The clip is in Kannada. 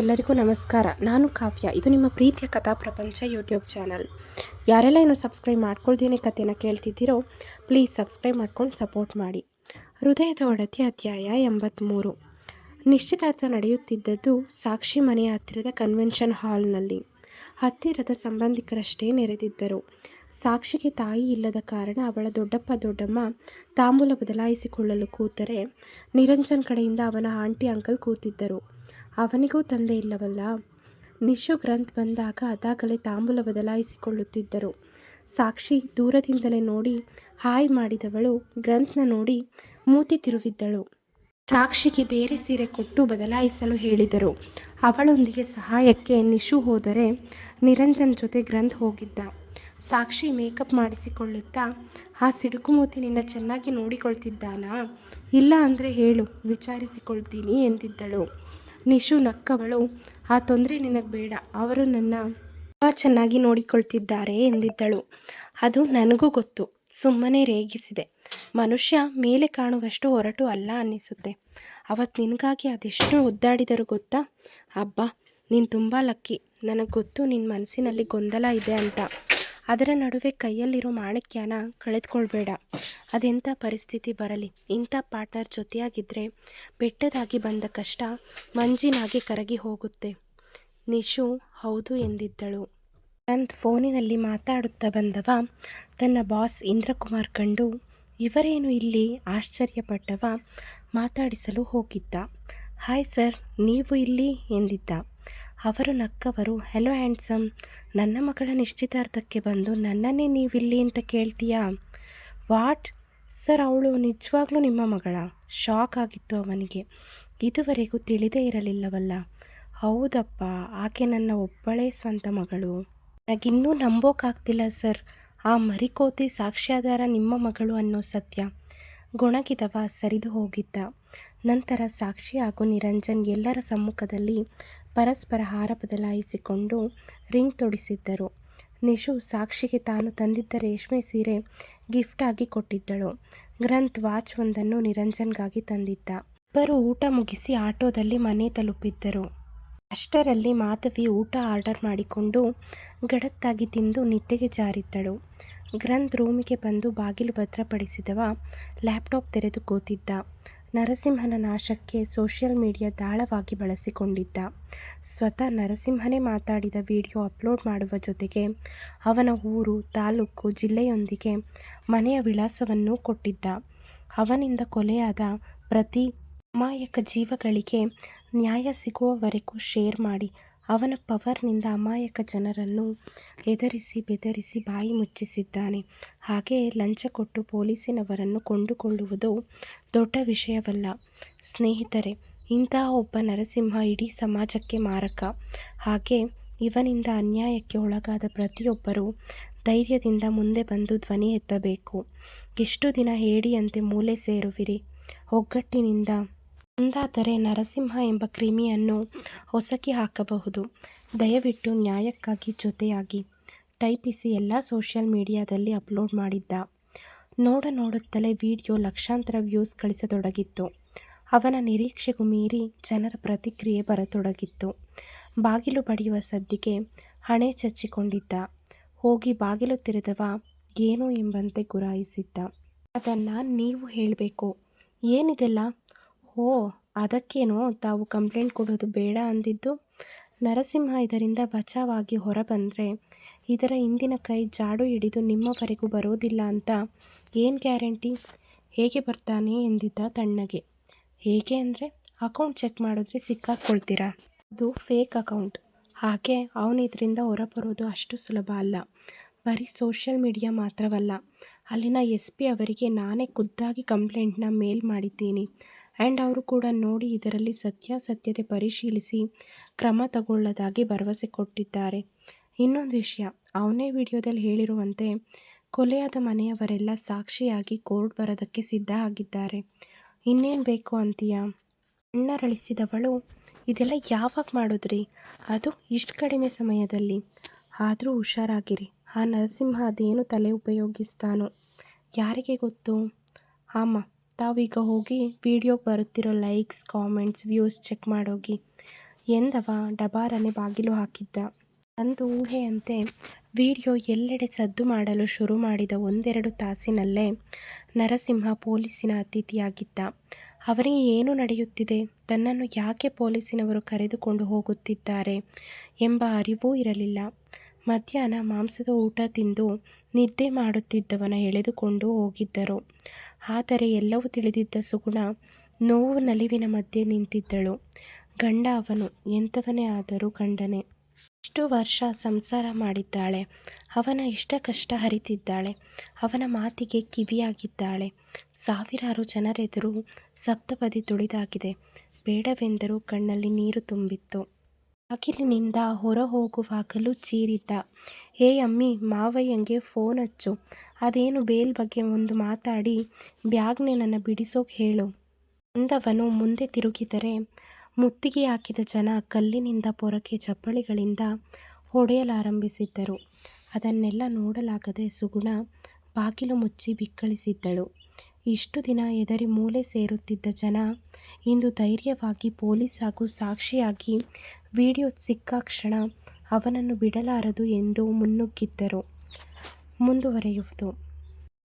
ಎಲ್ಲರಿಗೂ ನಮಸ್ಕಾರ. ನಾನು ಕಾವ್ಯ. ಇದು ನಿಮ್ಮ ಪ್ರೀತಿಯ ಕಥಾ ಪ್ರಪಂಚ ಯೂಟ್ಯೂಬ್ ಚಾನಲ್. ಯಾರೆಲ್ಲ ಇನ್ನೂ ಸಬ್ಸ್ಕ್ರೈಬ್ ಮಾಡ್ಕೊಳ್ತೀನಿ ಕಥೆನ ಕೇಳ್ತಿದ್ದೀರೋ ಪ್ಲೀಸ್ ಸಬ್ಸ್ಕ್ರೈಬ್ ಮಾಡ್ಕೊಂಡು ಸಪೋರ್ಟ್ ಮಾಡಿ. ಹೃದಯದ ಒಡತಿ ಅಧ್ಯಾಯ ಎಂಬತ್ತ್ಮೂರು ನಿಶ್ಚಿತಾರ್ಥ ನಡೆಯುತ್ತಿದ್ದದ್ದು ಸಾಕ್ಷಿ ಮನೆಯ ಹತ್ತಿರದ ಕನ್ವೆನ್ಷನ್ ಹಾಲ್ನಲ್ಲಿ ಹತ್ತಿರದ ಸಂಬಂಧಿಕರಷ್ಟೇ ನೆರೆದಿದ್ದರು. ಸಾಕ್ಷಿಗೆ ತಾಯಿ ಇಲ್ಲದ ಕಾರಣ ಅವಳ ದೊಡ್ಡಪ್ಪ ದೊಡ್ಡಮ್ಮ ತಾಂಬೂಲ ಬದಲಾಯಿಸಿಕೊಳ್ಳಲು ಕೂತರೆ ನಿರಂಜನ್ ಕಡೆಯಿಂದ ಅವನ ಆಂಟಿ ಅಂಕಲ್ ಕೂತಿದ್ದರು. ಅವನಿಗೂ ತಂದೆ ಇಲ್ಲವಲ್ಲ? ನಿಶು ಗ್ರಂಥ್ ಬಂದಾಗ ಅದಾಗಲೇ ತಾಂಬೂಲ ಬದಲಾಯಿಸಿಕೊಳ್ಳುತ್ತಿದ್ದರು. ಸಾಕ್ಷಿ ದೂರದಿಂದಲೇ ನೋಡಿ ಹಾಯ್ ಮಾಡಿದವಳು ಗ್ರಂಥ್ನ ನೋಡಿ ಮೂತಿ ತಿರುವಿದ್ದಳು. ಸಾಕ್ಷಿಗೆ ಬೇರೆ ಸೀರೆ ಕೊಟ್ಟು ಬದಲಾಯಿಸಲು ಹೇಳಿದರು. ಅವಳೊಂದಿಗೆ ಸಹಾಯಕ್ಕೆ ನಿಶು ಹೋದರೆ ನಿರಂಜನ್ ಜೊತೆ ಗ್ರಂಥ್ ಹೋಗಿದ್ದ. ಸಾಕ್ಷಿ ಮೇಕಪ್ ಮಾಡಿಸಿಕೊಳ್ಳುತ್ತಾ, ಆ ಸಿಡುಕು ಮೂತಿ ನಿನ್ನ ಚೆನ್ನಾಗಿ ನೋಡಿಕೊಳ್ತಿದ್ದಾನಾ? ಇಲ್ಲ ಅಂದರೆ ಹೇಳು, ವಿಚಾರಿಸಿಕೊಳ್ತೀನಿ ಎಂದಿದ್ದಳು. ನಿಶು ನಕ್ಕವಳು ಆ ತೊಂದರೆ ನಿನಗೆ ಬೇಡ. ಅವರು ನನ್ನ ತುಂಬ ಚೆನ್ನಾಗಿ ನೋಡಿಕೊಳ್ತಿದ್ದಾರೆ ಎಂದಿದ್ದಳು. ಅದು ನನಗೂ ಗೊತ್ತು. ಸುಮ್ಮನೆ ರೇಗಿಸಿದೆ. ಮನುಷ್ಯ ಮೇಲೆ ಕಾಣುವಷ್ಟು ಹೊರಟು ಅಲ್ಲ ಅನ್ನಿಸುತ್ತೆ. ಅವತ್ತು ನಿನಗಾಗಿ ಅದೆಷ್ಟು ಒದ್ದಾಡಿದರು ಗೊತ್ತಾ? ಅಬ್ಬಾ, ನೀನು ತುಂಬ ಲಕ್ಕಿ. ನನಗೆ ಗೊತ್ತು ನಿನ್ನ ಮನಸ್ಸಿನಲ್ಲಿ ಗೊಂದಲ ಇದೆ ಅಂತ. ಅದರ ನಡುವೆ ಕೈಯಲ್ಲಿರೋ ಮಾಣಿಕ್ಯನ ಕಳೆದುಕೊಳ್ಬೇಡ. ಅದೆಂಥ ಪರಿಸ್ಥಿತಿ ಬರಲಿ? ಇಂಥ ಪಾರ್ಟ್ನರ್ ಜೊತೆಯಾಗಿದ್ದರೆ ಬೆಟ್ಟದಾಗಿ ಬಂದ ಕಷ್ಟ ಮಂಜಿನಾಗಿ ಕರಗಿ ಹೋಗುತ್ತೆ. ನಿಶು ಹೌದು ಎಂದಿದ್ದಳು. ನನ್ನ ಫೋನಿನಲ್ಲಿ ಮಾತಾಡುತ್ತಾ ಬಂದವ, ತನ್ನ ಬಾಸ್ ಇಂದ್ರಕುಮಾರ್ ಕಂಡು ಇವರೇನು ಇಲ್ಲಿ ಆಶ್ಚರ್ಯಪಟ್ಟವ ಮಾತಾಡಿಸಲು ಹೋಗಿದ್ದ. ಹಾಯ್ ಸರ್, ನೀವು ಇಲ್ಲಿ ಎಂದಿದ್ದ. ಅವರು ನಕ್ಕವರು ಹೆಲೋ ಹ್ಯಾಂಡ್ಸಮ್ ನನ್ನ ಮಗಳ ನಿಶ್ಚಿತಾರ್ಥಕ್ಕೆ ಬಂದು ನನ್ನನ್ನೇ ನೀವಿಲ್ಲಿ ಅಂತ ಕೇಳ್ತೀಯಾ? ವಾಟ್ ಸರ್, ಅವಳು ನಿಜವಾಗ್ಲೂ ನಿಮ್ಮ ಮಗಳ? ಶಾಕ್ ಆಗಿತ್ತು ಅವನಿಗೆ. ಇದುವರೆಗೂ ತಿಳಿದೇ ಇರಲಿಲ್ಲವಲ್ಲ. ಹೌದಪ್ಪ, ಆಕೆ ನನ್ನ ಒಬ್ಬಳೇ ಸ್ವಂತ ಮಗಳು. ನನಗಿನ್ನೂ ನಂಬೋಕ್ಕಾಗ್ತಿಲ್ಲ ಸರ್. ಆ ಮರಿಕೋತಿ ಸಾಕ್ಷ್ಯಾಧಾರ ನಿಮ್ಮ ಮಗಳು ಅನ್ನೋ ಸತ್ಯ. ಗೊಣಗಿದವ ಸರಿದು ಹೋಗಿದ್ದ. ನಂತರ ಸಾಕ್ಷಿ ಹಾಗೂ ನಿರಂಜನ್ ಎಲ್ಲರ ಸಮ್ಮುಖದಲ್ಲಿ ಪರಸ್ಪರ ಹಾರ ಬದಲಾಯಿಸಿಕೊಂಡು ರಿಂಗ್ ತೊಡಿಸಿದ್ದರು. ನಿಶು ಸಾಕ್ಷಿಗೆ ತಾನು ತಂದಿದ್ದ ರೇಷ್ಮೆ ಸೀರೆ ಗಿಫ್ಟಾಗಿ ಕೊಟ್ಟಿದ್ದಳು. ಗ್ರಂಥ್ ವಾಚ್ ಒಂದನ್ನು ನಿರಂಜನ್ಗಾಗಿ ತಂದಿದ್ದ. ಇಬ್ಬರು ಊಟ ಮುಗಿಸಿ ಆಟೋದಲ್ಲಿ ಮನೆ ತಲುಪಿದ್ದರು. ಅಷ್ಟರಲ್ಲಿ ಮಾಧವಿ ಊಟ ಆರ್ಡರ್ ಮಾಡಿಕೊಂಡು ಗಡತ್ತಾಗಿ ತಿಂದು ನಿದ್ದೆಗೆ ಜಾರಿದ್ದಳು. ಗ್ರಂಥ್ ರೂಮಿಗೆ ಬಂದು ಬಾಗಿಲು ಭದ್ರಪಡಿಸಿದವ ಲ್ಯಾಪ್ಟಾಪ್ ತೆರೆದು ಕೂತಿದ್ದ. ನರಸಿಂಹನ ನಾಶಕ್ಕೆ ಸೋಷಿಯಲ್ ಮೀಡಿಯಾ ದಾಳವಾಗಿ ಬಳಸಿಕೊಂಡಿದ್ದ. ಸ್ವತಃ ನರಸಿಂಹನೇ ಮಾತಾಡಿದ ವಿಡಿಯೋ ಅಪ್ಲೋಡ್ ಮಾಡುವ ಜೊತೆಗೆ ಅವನ ಊರು, ತಾಲೂಕು, ಜಿಲ್ಲೆಯೊಂದಿಗೆ ಮನೆಯ ವಿಳಾಸವನ್ನು ಕೊಟ್ಟಿದ್ದ. ಅವನಿಂದ ಕೊಲೆಯಾದ ಪ್ರತಿ ಅಮಾಯಕ ಜೀವಗಳಿಗೆ ನ್ಯಾಯ ಸಿಗುವವರೆಗೂ ಶೇರ್ ಮಾಡಿ ಅವನ ಪವರ್ನಿಂದ ಅಮಾಯಕ ಜನರನ್ನು ಹೆದರಿಸಿ ಬೆದರಿಸಿ ಬಾಯಿ ಮುಚ್ಚಿಸಿದ್ದಾನೆ. ಹಾಗೆಯೇ ಲಂಚ ಕೊಟ್ಟು ಪೊಲೀಸಿನವರನ್ನು ಕೊಂಡುಕೊಳ್ಳುವುದು ದೊಡ್ಡ ವಿಷಯವಲ್ಲ. ಸ್ನೇಹಿತರೆ, ಇಂತಹ ಒಬ್ಬ ನರಸಿಂಹ ಇಡೀ ಸಮಾಜಕ್ಕೆ ಮಾರಕ. ಹಾಗೆ ಇವನಿಂದ ಅನ್ಯಾಯಕ್ಕೆ ಒಳಗಾದ ಪ್ರತಿಯೊಬ್ಬರೂ ಧೈರ್ಯದಿಂದ ಮುಂದೆ ಬಂದು ಧ್ವನಿ ಎತ್ತಬೇಕು. ಎಷ್ಟು ದಿನ ಹೇಡಿಯಂತೆ ಮೂಲೆ ಸೇರುವಿರಿ. ಒಗ್ಗಟ್ಟಿನಿಂದ ಮುಂದಾದರೆ ನರಸಿಂಹ ಎಂಬ ಕ್ರಿಮಿಯನ್ನು ಹೊಸಕಿ ಹಾಕಬಹುದು. ದಯವಿಟ್ಟು ನ್ಯಾಯಕ್ಕಾಗಿ ಜೊತೆಯಾಗಿ ಟೈಪಿಸಿ ಎಲ್ಲ ಸೋಷಿಯಲ್ ಮೀಡಿಯಾದಲ್ಲಿ ಅಪ್ಲೋಡ್ ಮಾಡಿದ್ದ. ನೋಡ ನೋಡುತ್ತಲೇ ವಿಡಿಯೋ ಲಕ್ಷಾಂತರ ವ್ಯೂಸ್ ಗಳಿಸತೊಡಗಿತ್ತು. ಅವನ ನಿರೀಕ್ಷೆಗೂ ಮೀರಿ ಜನರ ಪ್ರತಿಕ್ರಿಯೆ ಬರತೊಡಗಿತ್ತು. ಬಾಗಿಲು ಬಡಿಯುವ ಸದ್ದಿಗೆ ಹಣೆ ಚಚ್ಚಿಕೊಂಡಿದ್ದ. ಹೋಗಿ ಬಾಗಿಲು ತೆರೆದವ ಏನು ಎಂಬಂತೆ ಗುರಾಯಿಸಿದ್ದ. ಅದನ್ನು ನೀವು ಹೇಳಬೇಕು. ಏನಿದೆಲ್ಲ? ಓ, ಅದಕ್ಕೇನೋ ತಾವು ಕಂಪ್ಲೇಂಟ್ ಕೊಡೋದು ಬೇಡ ಅಂದಿದ್ದು. ನರಸಿಂಹ ಇದರಿಂದ ಬಚಾವಾಗಿ ಹೊರಬಂದರೆ, ಇದರ ಹಿಂದಿನ ಕೈ ಜಾಡು ಹಿಡಿದು ನಿಮ್ಮವರೆಗೂ ಬರೋದಿಲ್ಲ ಅಂತ ಏನು ಗ್ಯಾರಂಟಿ? ಹೇಗೆ ಬರ್ತಾನೆ ಎಂದಿದ್ದ ತಣ್ಣಗೆ. ಹೇಗೆ ಅಂದರೆ, ಅಕೌಂಟ್ ಚೆಕ್ ಮಾಡಿದ್ರೆ ಸಿಕ್ಕಾಕ್ಕೊಳ್ತೀರಾ ಅದು ಫೇಕ್ ಅಕೌಂಟ್. ಹಾಗೆ ಅವನು ಇದರಿಂದ ಹೊರಬರೋದು ಅಷ್ಟು ಸುಲಭ ಅಲ್ಲ. ಬರೀ ಸೋಷಿಯಲ್ ಮೀಡಿಯಾ ಮಾತ್ರವಲ್ಲ, ಅಲ್ಲಿನ ಎಸ್ ಪಿ ಅವರಿಗೆ ನಾನೇ ಖುದ್ದಾಗಿ ಕಂಪ್ಲೇಂಟ್ನ ಮೇಲ್ ಮಾಡಿದ್ದೀನಿ. ಆ್ಯಂಡ್ ಅವರು ಕೂಡ ನೋಡಿ ಇದರಲ್ಲಿ ಸತ್ಯಾಸತ್ಯತೆ ಪರಿಶೀಲಿಸಿ ಕ್ರಮ ತಗೊಳ್ಳೋದಾಗಿ ಭರವಸೆ ಕೊಟ್ಟಿದ್ದಾರೆ. ಇನ್ನೊಂದು ವಿಷಯ, ಅವನೇ ವಿಡಿಯೋದಲ್ಲಿ ಹೇಳಿರುವಂತೆ ಕೊಲೆಯಾದ ಮನೆಯವರೆಲ್ಲ ಸಾಕ್ಷಿಯಾಗಿ ಕೋರ್ಟ್ ಬರೋದಕ್ಕೆ ಸಿದ್ಧ ಆಗಿದ್ದಾರೆ. ಇನ್ನೇನು ಬೇಕು ಅಂತೀಯ? ಕಣ್ಣರಳಿಸಿದವಳು ಇದೆಲ್ಲ ಯಾವಾಗ ಮಾಡಿದ್ರಿ? ಅದು ಇಷ್ಟು ಕಡಿಮೆ ಸಮಯದಲ್ಲಿ. ಆದರೂ ಹುಷಾರಾಗಿರಿ. ಆ ನರಸಿಂಹ ಅದೇನು ತಲೆ ಉಪಯೋಗಿಸ್ತಾನೋ? ಯಾರಿಗೆ ಗೊತ್ತು? ಆಮ ತಾವೀಗ ಹೋಗಿ ವಿಡಿಯೋಗೆ ಬರುತ್ತಿರೋ ಲೈಕ್ಸ್ ಕಾಮೆಂಟ್ಸ್ ವ್ಯೂಸ್ ಚೆಕ್ ಮಾಡೋಗಿ ಎಂದವ ಡಬಾರನೆ ಬಾಗಿಲು ಹಾಕಿದ್ದ. ಅಂದು ಊಹೆಯಂತೆ ವಿಡಿಯೋ ಎಲ್ಲೆಡೆ ಸದ್ದು ಮಾಡಲು ಶುರು ಮಾಡಿದ ಒಂದೆರಡು ತಾಸಿನಲ್ಲೇ ನರಸಿಂಹ ಪೊಲೀಸಿನ ಅತಿಥಿಯಾಗಿದ್ದ. ಅವರಿಗೆ ಏನು ನಡೆಯುತ್ತಿದೆ, ತನ್ನನ್ನು ಯಾಕೆ ಪೊಲೀಸಿನವರು ಕರೆದುಕೊಂಡು ಹೋಗುತ್ತಿದ್ದಾರೆ ಎಂಬ ಅರಿವೂ ಇರಲಿಲ್ಲ. ಮಧ್ಯಾಹ್ನ ಮಾಂಸದ ಊಟ ತಿಂದು ನಿದ್ದೆ ಮಾಡುತ್ತಿದ್ದವನ ಎಳೆದುಕೊಂಡು ಹೋಗಿದ್ದರು. ಆದರೆ ಎಲ್ಲವೂ ತಿಳಿದಿದ್ದ ಸುಗುಣ ನೋವು ನಲಿವಿನ ಮಧ್ಯೆ ನಿಂತಿದ್ದಳು. ಗಂಡ ಅವನು, ಎಂಥವನೇ ಆದರೂ ಗಂಡನೇ. ಇಷ್ಟು ವರ್ಷ ಸಂಸಾರ ಮಾಡಿದ್ದಾಳೆ. ಅವನ ಇಷ್ಟ ಕಷ್ಟ ಹರಿತಿದ್ದಾಳೆ ಅವನ ಮಾತಿಗೆ ಕಿವಿಯಾಗಿದ್ದಾಳೆ. ಸಾವಿರಾರು ಜನರೆದುರು ಸಪ್ತಪದಿ ತುಳಿದಾಗಿದೆ. ಬೇಡವೆಂದರೂ ಕಣ್ಣಲ್ಲಿ ನೀರು ತುಂಬಿತ್ತು. ಬಾಗಿಲಿನಿಂದ ಹೊರಹೋಗುವಾಗಲೂ ಚೀರಿದ ಹೇ ಅಮ್ಮಿ, ಮಾವಯ್ಯಂಗೆ ಫೋನ್ ಹಚ್ಚು. ಅದೇನು ಬೇಲ್ ಬಗ್ಗೆ ಒಂದು ಮಾತಾಡಿ ಬ್ಯಾಗ್ನೆ ನನ್ನ ಬಿಡಿಸೋಕೆ ಹೇಳು" ಅಂದವನು ಮುಂದೆ ತಿರುಗಿದರೆ ಮುತ್ತಿಗೆ ಹಾಕಿದ ಜನ ಕಲ್ಲಿನಿಂದ ಪೊರಕೆ ಚಪ್ಪಲಿಗಳಿಂದ ಹೊಡೆಯಲಾರಂಭಿಸಿದ್ದರು. ಅದನ್ನೆಲ್ಲ ನೋಡಲಾಗದೆ ಸುಗುಣ ಬಾಗಿಲು ಮುಚ್ಚಿ ಬಿಕ್ಕಳಿಸಿದ್ದಳು. ಇಷ್ಟು ದಿನ ಹೆದರಿ ಮೂಲೆ ಸೇರುತ್ತಿದ್ದ ಜನ ಇಂದು ಧೈರ್ಯವಾಗಿ ಪೊಲೀಸ್ ಹಾಗೂ ಸಾಕ್ಷಿಯಾಗಿ ವಿಡಿಯೋ ಸಿಕ್ಕಾಕ್ಷಣ ಅವನನ್ನು ಬಿಡಲಾರದು ಎಂದು ಮುನ್ನುಗ್ಗಿದ್ದರು. ಮುಂದುವರೆಯುವುದು